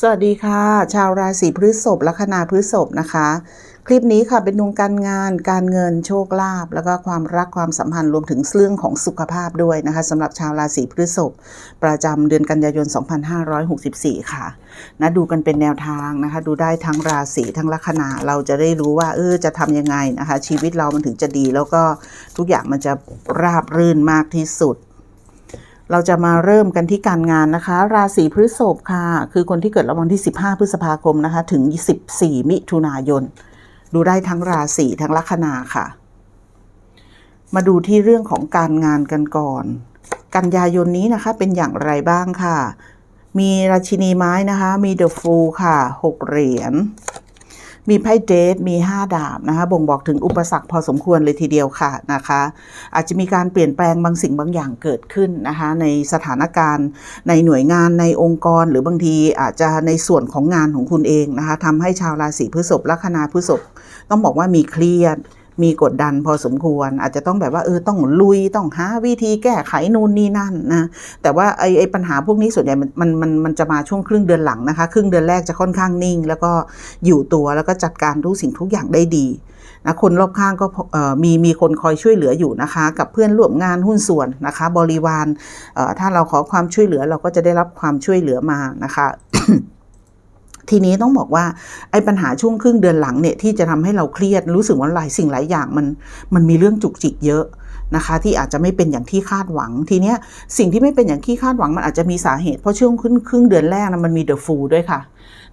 สวัสดีค่ะ ชาวราศีพฤษภลัคนาพฤษภนะคะ คลิปนี้ค่ะเป็นดวงการงานการเงินโชคลาภแล้วก็ความรักความสัมพันธ์รวมถึงเรื่องของสุขภาพด้วยนะคะสำหรับชาวราศีพฤษภประจำเดือนกันยายน 2564 ค่ะนะดูกันเป็นแนวทางนะคะ ดูได้ทั้งราศีทั้งลัคนาเราจะได้รู้ว่าเออจะทำยังไงนะคะ ชีวิตเรามันถึงจะดี แล้วก็ทุกอย่างมันจะราบรื่นมากที่สุด เราจะมาเริ่มกันที่การงานนะคะ ราศีพฤษภค่ะ คือคนที่เกิดระหว่างที่ 15 พฤษภาคมนะคะ ถึง 14 มิถุนายน ดูได้ทั้งราศีทั้งลัคนาค่ะ มาดูที่เรื่องของการงานกันก่อน กันยายนนี้นะคะเป็นอย่างไรบ้างค่ะ มีราชินีไม้นะคะ มีเดอะฟูค่ะ 6 เหรียญ มีไพ่เดทมี 5 ดาบนะคะบ่งบอกถึงอุปสรรคพอสมควรเลยทีเดียวค่ะนะคะ อาจจะมีการเปลี่ยนแปลงบางสิ่งบางอย่างเกิดขึ้นนะคะในสถานการณ์ในหน่วยงานในองค์กรหรือบางทีอาจจะในส่วนของงานของคุณเองนะคะทำให้ชาวราศีพฤษภลัคนาพฤษภต้องบอกว่ามีเครียด มีกดดันพอสมควร อาจจะต้องแบบว่าเออต้องลุยต้องหาวิธีแก้ไขนู่นนี่นั่นนะแต่ว่าไอไอปัญหาพวกนี้ส่วนใหญ่มันมันมันมันจะมาช่วงครึ่งเดือนหลังนะคะ ครึ่งเดือนแรกจะค่อนข้างนิ่ง แล้วก็อยู่ตัวแล้วก็จัดการทุกสิ่งทุกอย่างได้ดีนะคนรอบข้างก็มีมีคนคอยช่วยเหลืออยู่นะคะ กับเพื่อนร่วมงานหุ้นส่วนนะคะ บริวารถ้าเราขอความช่วยเหลือเราก็จะได้รับความช่วยเหลือมานะคะ ทีนี้ต้องบอกว่าไอ้ปัญหาช่วงครึ่งเดือนหลังเนี่ยที่จะทำให้เราเครียดรู้สึกว่าหลายสิ่งหลายอย่างมันมันมีเรื่องจุกจิกเยอะนะคะที่อาจจะไม่เป็นอย่างที่คาดหวังทีเนี้ยสิ่งที่ไม่เป็นอย่างที่คาดหวังมันอาจจะมีสาเหตุเพราะช่วงครึ่งครึ่งเดือนแรกนะมันมีเดอะฟูด้วยค่ะ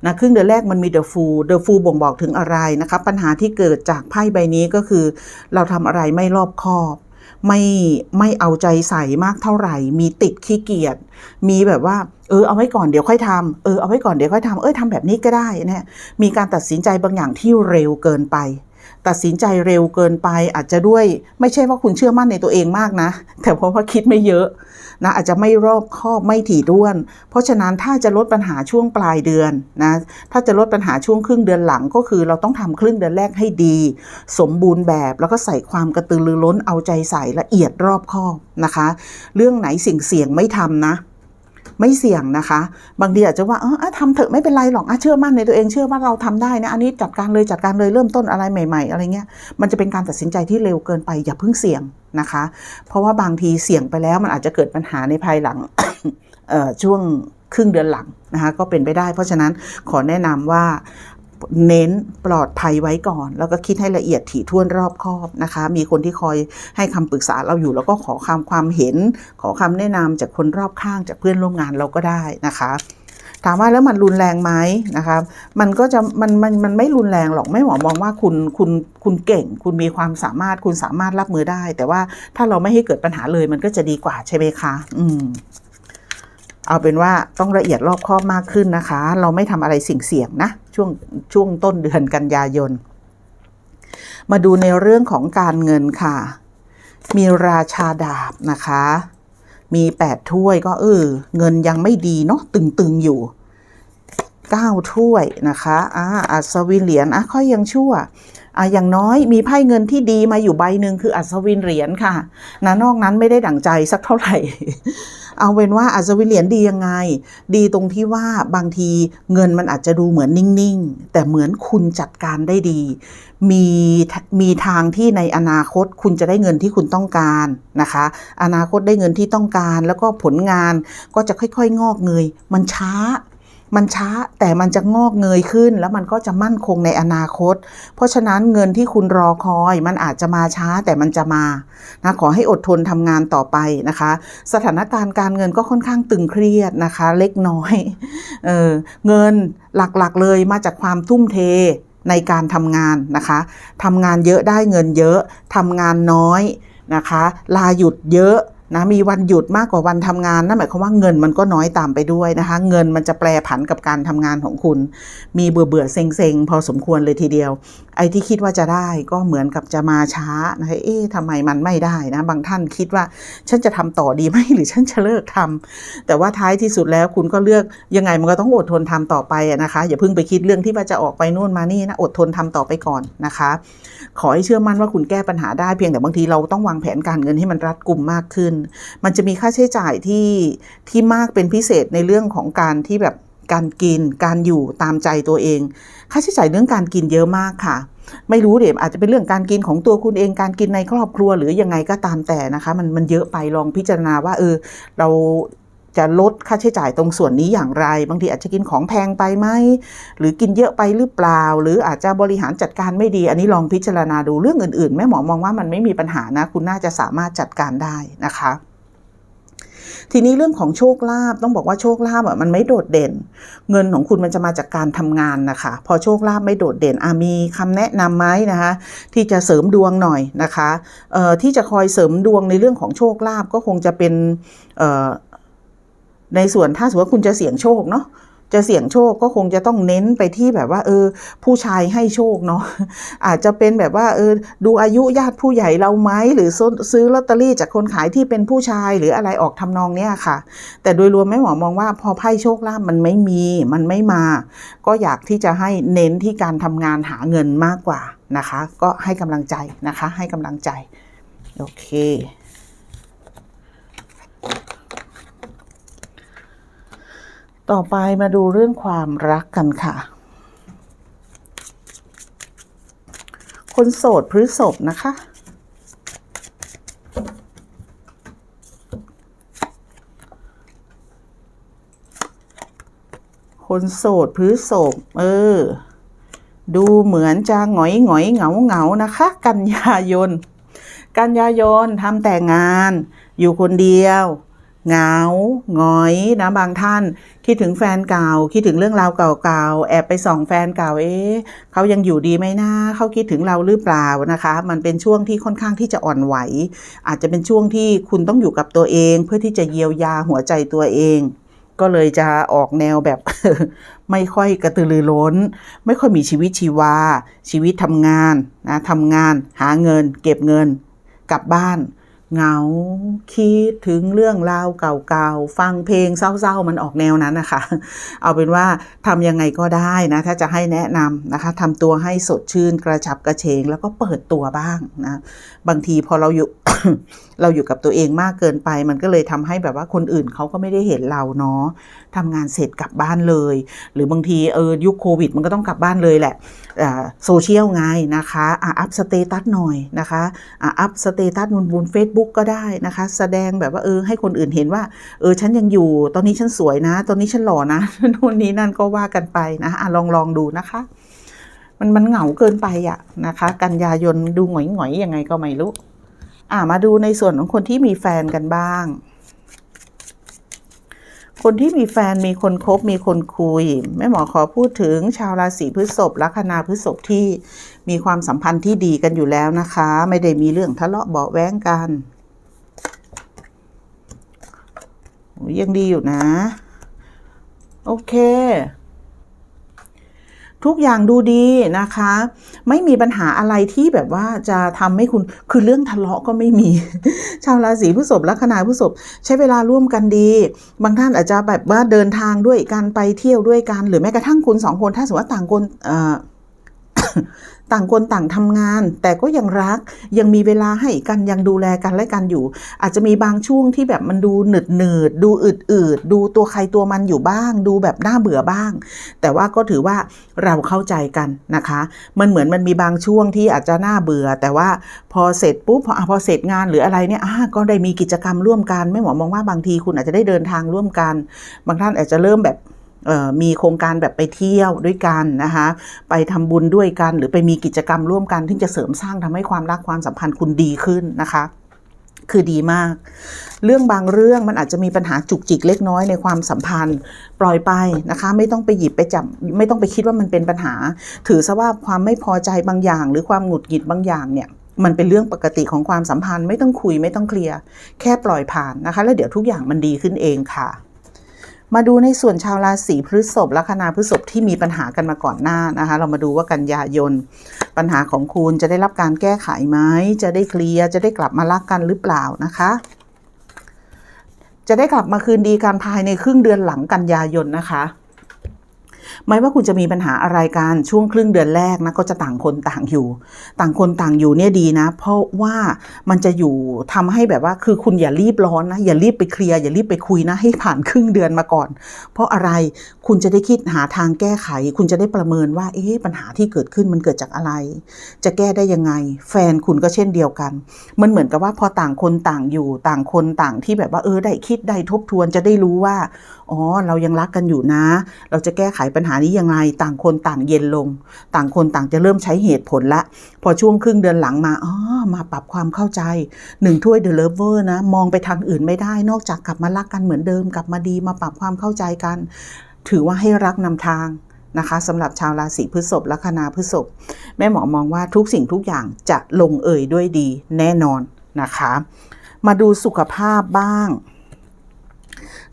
นะครึ่งเดือนแรกมันมีเดอะฟูเดอะฟูบ่งบอกถึงอะไรนะคะปัญหาที่เกิดจากไพ่ใบนี้ก็คือ เราทำอะไรไม่รอบคอบไม่ไม่เอาใจใส่มากเท่าไหร่ มีติดขี้เกียจมีแบบว่า เออเอาไว้ก่อนเดี๋ยวค่อยทำเออเอาไว้ก่อนเดี๋ยวค่อยทำเออทำแบบนี้ก็ได้เนี่ยมีการตัดสินใจบางอย่างที่เร็วเกินไป ตัดสินใจเร็วเกินไปอาจจะด้วยไม่ใช่ว่าคุณเชื่อมั่นในตัวเองมากนะ แต่เพราะว่าคิดไม่เยอะนะอาจจะไม่รอบคอบไม่ถี่ถ้วน เพราะฉะนั้นถ้าจะลดปัญหาช่วงปลายเดือนนะถ้าจะลดปัญหาช่วงครึ่งเดือนหลังก็คือเราต้องทำครึ่งเดือนแรกให้ดี สมบูรณ์แบบแล้วก็ใส่ความกระตือรือร้นเอาใจใส่ละเอียดรอบคอบนะคะ เรื่องไหนสิ่งเสี่ยงไม่ทำนะ ไม่เสี่ยงนะคะ บางทีอาจจะว่าเออทำเถอะไม่เป็นไรหรอกอเชื่อมั่นในตัวเองเชื่อว่าเราทำได้นะอันนี้จัดการเลยจัดการเลยเริ่มต้นอะไรใหม่ๆ อะไรเงี้ยมันจะเป็นการตัดสินใจที่เร็วเกินไปอย่าเพิ่งเสี่ยงนะคะ เพราะว่าบางทีเสี่ยงไปแล้วมันอาจจะเกิดปัญหาในภายหลังช่วงครึ่งเดือนหลังนะคะก็เป็นไปได้ เพราะฉะนั้นขอแนะนำว่า เน้นปลอดภัยไว้ก่อน แล้วก็คิดให้ละเอียดถี่ถ้วนรอบคอบนะคะ มีคนที่คอยให้คำปรึกษาเราอยู่ แล้วก็ขอคำความเห็น ขอคำแนะนำจากคนรอบข้างจากเพื่อนร่วมงานเราก็ได้นะคะถามว่าแล้วมันรุนแรงไหมนะคะมันก็จะมันมันมันไม่รุนแรงหรอกไม่หมอมองว่าคุณคุณคุณเก่ง คุณมีความสามารถคุณสามารถรับมือได้ แต่ว่าถ้าเราไม่ให้เกิดปัญหาเลยมันก็จะดีกว่าใช่ไหมคะ อืม เอาเป็นว่าต้องละเอียดรอบคอบมากขึ้นนะคะ เราไม่ทำอะไรสิ่งเสี่ยงนะ ช่วงช่วงต้นเดือนกันยายน มาดูในเรื่องของการเงินค่ะ มีราชาดาบนะคะ มีแปดถ้วยก็เออเงินยังไม่ดีเนาะตึงๆอยู่เก้าถ้วยนะคะอ่าอัศวินเหรียญอะค่อยยังชั่ว อะอย่างน้อยมีไพ่เงินที่ดีมาอยู่ใบหนึ่งคืออัศวินเหรียญค่ะนะนอกนั้นไม่ได้ดั่งใจสักเท่าไหร่ เอาเป็นว่าอัศวินเหรียญดียังไง ดีตรงที่ว่าบางทีเงินมันอาจจะดูเหมือนนิ่งๆ แต่เหมือนคุณจัดการได้ดี มีมีทางที่ในอนาคตคุณจะได้เงินที่คุณต้องการนะคะ อนาคตได้เงินที่ต้องการ แล้วก็ผลงานก็จะค่อยๆ งอกเงย มันช้า มันช้าแต่มันจะงอกเงยขึ้น แล้วมันก็จะมั่นคงในอนาคต เพราะฉะนั้นเงินที่คุณรอคอยมันอาจจะมาช้าแต่มันจะมานะขอให้อดทนทำงานต่อไปนะคะ สถานการณ์การเงินก็ค่อนข้างตึงเครียดนะคะ เล็กน้อยเออเงินหลักๆเลยมาจากความทุ่มเทในการทำงานนะคะทำงานเยอะได้เงินเยอะทำงานน้อยนะคะ ลาหยุดเยอะ นะมีวันหยุดมากกว่าวันทำงานนั่นหมายความว่าเงินมันก็น้อยตามไปด้วยนะคะ เงินมันจะแปรผันกับการทำงานของคุณ มีเบื่อเบื่อเซ็งเซ็งพอสมควรเลยทีเดียว ไอ้ที่คิดว่าจะได้ก็เหมือนกับจะมาช้านะคะเอ๊ะทำไมมันไม่ได้นะบางท่านคิดว่าฉันจะทำต่อดีไหมหรือฉันจะเลิกทำแต่ว่าท้ายที่สุดแล้วคุณก็เลือกยังไงมันก็ต้องอดทนทำต่อไปนะคะ อย่าเพิ่งไปคิดเรื่องที่ว่าจะออกไปนู่นมานี่นะอดทนทำต่อไปก่อนนะคะ ขอให้เชื่อมั่นว่าคุณแก้ปัญหาได้เพียงแต่บางทีเราต้องวางแผนการเงินให้มันรัดกุมมากขึ้นมันจะมีค่าใช้จ่ายที่ที่มากเป็นพิเศษในเรื่องของการที่แบบการกิน การอยู่ตามใจตัวเอง ค่าใช้จ่ายเรื่องการกินเยอะมากค่ะ ไม่รู้เดี๋ยวอาจจะเป็นเรื่องการกินของตัวคุณเองการกินในครอบครัวหรือยังไงก็ตามแต่นะคะ มันมันเยอะไปลองพิจารณาว่าเออเรา จะลดค่าใช้จ่ายตรงส่วนนี้อย่างไร บางทีอาจจะกินของแพงไปไหม หรือกินเยอะไปหรือเปล่า หรืออาจจะบริหารจัดการไม่ดี อันนี้ลองพิจารณาดูเรื่องอื่นๆ แม่หมอมองว่ามันไม่มีปัญหานะ คุณน่าจะสามารถจัดการได้นะคะทีนี้เรื่องของโชคลาภต้องบอกว่าโชคลาภอะมันไม่โดดเด่น เงินของคุณมันจะมาจากการทำงานนะคะ พอโชคลาภไม่โดดเด่นอามีคำแนะนำไหมนะคะ ที่จะเสริมดวงหน่อยนะคะเอ่อที่จะคอยเสริมดวงในเรื่องของโชคลาภก็คงจะเป็นเอ่อ ในส่วนถ้าสมมติว่าคุณจะเสี่ยงโชคเนาะจะเสี่ยงโชคก็คงจะต้องเน้นไปที่แบบว่าเออ ผู้ชายให้โชคเนาะอาจจะเป็นแบบว่าเออดูอายุญาติผู้ใหญ่เราไหมหรือซื้อลอตเตอรี่จากคนขายที่เป็นผู้ชายหรืออะไรออกทำนองเนี้ยค่ะ แต่โดยรวมแม่หมอมองว่าพอไพ่โชคลาภมันไม่มีมันไม่มา ก็อยากที่จะให้เน้นที่การทำงานหาเงินมากกว่านะคะ ก็ให้กำลังใจนะคะ ให้กำลังใจโอเค ต่อไปมาดูเรื่องความรักกันค่ะ คนโสดพฤษภนะคะ คนโสดพฤษภเออ ดูเหมือนจะหงอยหงอยเหงาเหงานะคะ กันยายน กันยายนทำแต่งาน อยู่คนเดียว เหงาหงอยนะบางท่าน คิดถึงแฟนเก่า คิดถึงเรื่องราวเก่าๆ แอบไปส่องแฟนเก่า เอ๊ะเขายังอยู่ดีไหมนะเขาคิดถึงเราหรือเปล่านะคะ มันเป็นช่วงที่ค่อนข้างที่จะอ่อนไหว อาจจะเป็นช่วงที่คุณต้องอยู่กับตัวเอง เพื่อที่จะเยียวยาหัวใจตัวเองก็เลยจะออกแนวแบบไม่ค่อยกระตือรือร้น ไม่ค่อยมีชีวิตชีวา ชีวิตทำงานนะทำงานหาเงิน เก็บเงิน กลับบ้าน เหงาคิดถึงเรื่องราวเก่าๆ ฟังเพลงเศร้าๆ มันออกแนวนั้นนะคะ เอาเป็นว่าทำยังไงก็ได้นะ ถ้าจะให้แนะนำนะคะทำตัวให้สดชื่นกระฉับกระเฉง แล้วก็เปิดตัวบ้างนะ บางทีพอเราอยู่ เราอยู่กับตัวเองมากเกินไป มันก็เลยทำให้แบบว่าคนอื่นเขาก็ไม่ได้เห็นเราเนาะทำงานเสร็จกลับบ้านเลย หรือบางทีเออยุคโควิด มันก็ต้องกลับบ้านเลยแหละโซเชียลไงนะคะอะอัพสเตตัสหน่อยนะคะอะอัพสเตตัสบนบนเฟซบุ๊กก็ได้นะคะ แสดงแบบว่าเออให้คนอื่นเห็นว่าเออฉันยังอยู่ตอนนี้ฉันสวยนะ ตอนนี้ฉันหล่อนะนู่นนี้นั่นก็ว่ากันไปนะอะลองลองดูนะคะมันมันเหงาเกินไปอะนะคะ กันยายนดูหงอยหงอยๆยังไงก็ไม่รู้ อ่ามาดูในส่วนของคนที่มีแฟนกันบ้าง คนที่มีแฟนมีคนคบมีคนคุยแม่หมอขอพูดถึงชาวราศีพฤษภลัคนาพฤษภที่มีความสัมพันธ์ที่ดีกันอยู่แล้วนะคะ ไม่ได้มีเรื่องทะเลาะเบาแว้งกันยังดีอยู่นะ โอเค ทุกอย่างดูดีนะคะ ไม่มีปัญหาอะไรที่แบบว่าจะทำให้คุณคือเรื่องทะเลาะก็ไม่มี ชาวราศีพฤษภลัคนาพฤษภใช้เวลาร่วมกันดี บางท่านอาจจะแบบว่าเดินทางด้วยการไปเที่ยวด้วยกัน หรือแม้กระทั่งคุณสองคนถ้าสมมติว่าต่างคนเอ่อ ต่างคนต่างทำงาน แต่ก็ยังรักยังมีเวลาให้กันยังดูแลกันและกันอยู่ อาจจะมีบางช่วงที่แบบมันดูหนืดหนืดดูอืดอืดดูตัวใครตัวมันอยู่บ้าง ดูแบบน่าเบื่อบ้าง แต่ว่าก็ถือว่าเราเข้าใจกันนะคะ มันเหมือนมันมีบางช่วงที่อาจจะน่าเบื่อ แต่ว่าพอเสร็จปุ๊บพออพอเสร็จงานหรืออะไรเนี่ยก็ได้มีกิจกรรมร่วมกันไม่หมอมองว่าบางทีคุณอาจจะได้เดินทางร่วมกัน บางท่านอาจจะเริ่มแบบ มีโครงการแบบไปเที่ยวด้วยกันนะคะไปทำบุญด้วยกัน หรือไปมีกิจกรรมร่วมกันที่จะเสริมสร้างทำให้ความรักความสัมพันธ์คุณดีขึ้นนะคะคือดีมาก เรื่องบางเรื่องมันอาจจะมีปัญหาจุกจิกเล็กน้อยในความสัมพันธ์ ปล่อยไปนะคะ ไม่ต้องไปหยิบไปจับไม่ต้องไปคิดว่ามันเป็นปัญหา ถือซะว่าความไม่พอใจบางอย่าง หรือความหงุดหงิดบางอย่างเนี่ยมันเป็นเรื่องปกติของความสัมพันธ์ ไม่ต้องคุยไม่ต้องเคลียร์แค่ปล่อยผ่านนะคะ แล้วเดี๋ยวทุกอย่างมันดีขึ้นเองค่ะ มาดูในส่วนชาวราศีพฤษภลัคนาพฤษภที่มีปัญหากันมาก่อนหน้านะคะ เรามาดูว่ากันยายน ปัญหาของคุณจะได้รับการแก้ไขไหมจะได้เคลียร์จะได้กลับมารักกันหรือเปล่านะคะ จะได้กลับมาคืนดีกันภายในครึ่งเดือนหลังกันยายนนะคะ ไม่ว่าคุณจะมีปัญหาอะไรกันช่วงครึ่งเดือนแรกนะก็จะต่างคนต่างอยู่ ต่างคนต่างอยู่เนี่ยดีนะ เพราะว่ามันจะอยู่ทำให้แบบว่าคือคุณอย่ารีบร้อนนะอย่ารีบไปเคลียร์อย่ารีบไปคุยนะให้ผ่านครึ่งเดือนมาก่อน เพราะอะไรคุณจะได้คิดหาทางแก้ไข คุณจะได้ประเมินว่าเอ๊ะปัญหาที่เกิดขึ้นมันเกิดจากอะไร จะแก้ได้ยังไง แฟนคุณก็เช่นเดียวกัน มันเหมือนกับว่าพอต่างคนต่างอยู่ต่างคนต่างที่แบบว่าเออได้คิดได้ทบทวนจะได้รู้ว่าอ๋อเรายังรักกันอยู่นะ เราจะแก้ไขปัญัญหานี้ยังไงต่างคนต่างเย็นลง ต่างคนต่างจะเริ่มใช้เหตุผลละ พอช่วงครึ่งเดือนหลังมาอ๋อมาปรับความเข้าใจหนึ่งถ้วยเดอะเลเวอร์นะ มองไปทางอื่นไม่ได้ นอกจากกลับมารักกันเหมือนเดิม กลับมาดีมาปรับความเข้าใจกัน ถือว่าให้รักนำทางนะคะสำหรับชาวราศีพฤษภลัคนาพฤษภแม่หมอมองว่าทุกสิ่งทุกอย่างจะลงเอยด้วยดีแน่นอนนะคะ มาดูสุขภาพบ้าง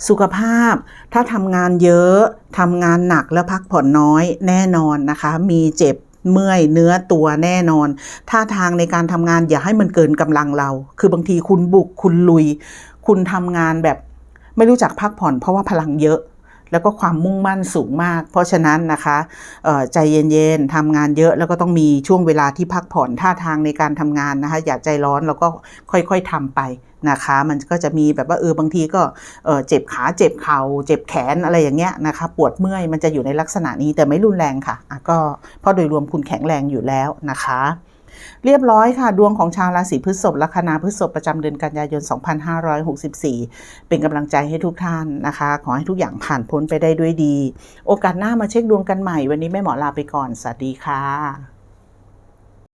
สุขภาพถ้าทำงานเยอะทำงานหนักแล้วพักผ่อนน้อยแน่นอนนะคะ มีเจ็บเมื่อยเนื้อตัวแน่นอนท่าทางในการทำงานอย่าให้มันเกินกำลังเรา คือบางทีคุณบุกคุณลุย คุณทำงานแบบไม่รู้จักพักผ่อน เพราะว่าพลังเยอะ แล้วก็ความมุ่งมั่นสูงมาก เพราะฉะนั้นนะคะใจเย็นๆทำงานเยอะแล้วก็ต้องมีช่วงเวลาที่พักผ่อนท่าทางในการทำงานนะคะ อย่าใจร้อนแล้วก็ค่อยๆทำไป นะคะ มันก็จะมีแบบว่าเออบางทีก็เออเจ็บขาเจ็บเข่าเจ็บแขนอะไรอย่างเงี้ยนะคะ ปวดเมื่อยมันจะอยู่ในลักษณะนี้แต่ไม่รุนแรงค่ะะก็เพราะโดยรวมคุณแข็งแรงอยู่แล้วนะคะเรียบร้อยค่ะ ดวงของชาวราศีพฤษภลัคนาพฤษภประจำเดือนกันยายน 2564 เป็นกำลังใจให้ทุกท่านนะคะ ขอให้ทุกอย่างผ่านพ้นไปได้ด้วยดี โอกาสหน้ามาเช็คดวงกันใหม่ วันนี้แม่หมอลาไปก่อน สวัสดีค่ะ